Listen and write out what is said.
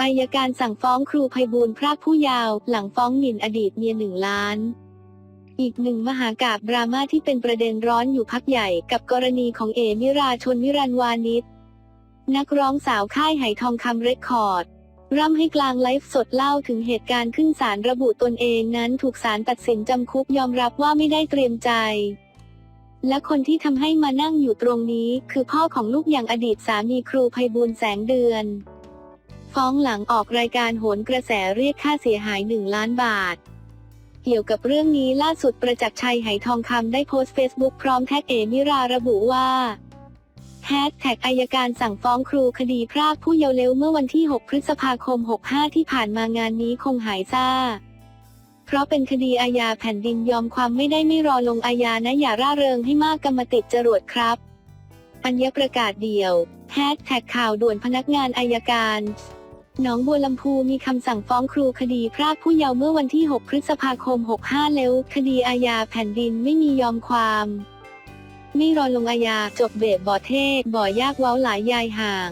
อายการสั่งฟ้องครูไพบูลพรากผู้ยาว หลังฟ้องหมิ่นอดีตเมียหนึ่งล้าน อีกหนึ่งมหากาบดราม่าที่เป็นประเด็นร้อนอยู่พักใหญ่กับกรณีของเอมิราชนวิรันวานิชนักร้องสาวค่ายไหทองคำเรคคอร์ด ร่ำให้กลางไลฟ์สดเล่าถึงเหตุการณ์ขึ้นศาลระบุตนเองนั้นถูกศาลตัดสินจำคุกยอมรับว่าไม่ได้เตรียมใจ และคนที่ทำให้มานั่งอยู่ตรงนี้ คือพ่อของลูกอย่างอดีตสามีครูไพบูลแสงเดือน ฟ้องหลังออกรายการโหนกระแสเรียกค่าเสียหายหนึ่งล้านบาท เกี่ยวกับเรื่องนี้ล่าสุดประจักษ์ชัยไหทองคำได้โพสต์เฟซบุ๊กพร้อมแท็กเอมิราระบุว่าแฮชแท็กอายการสั่งฟ้องครูคดีพรากผู้เยาว์เร็วเมื่อวันที่ 6 พฤษภาคม 65 ที่ผ่านมางานนี้คงหายซ่า เพราะเป็นคดีอาญาแผ่นดินยอมความไม่ได้ไม่รอลงอาญานะอย่าร่าเริงให้มากกรรมติดจรวดครับ อัญญประกาศเดี่ยวแฮชแท็กข่าวด่วนพนักงานอายการ หนองบัวลำพูมีคำสั่งฟ้องครูคดีพรากผู้เยาว์เมื่อวันที่ 6 พฤษภาคม 65 แล้ว คดีอาญาแผ่นดินไม่มียอมความ ไม่รอลงอาญาจบเบบบ่อเทศบ่อยากเว้าหลายยายห่าง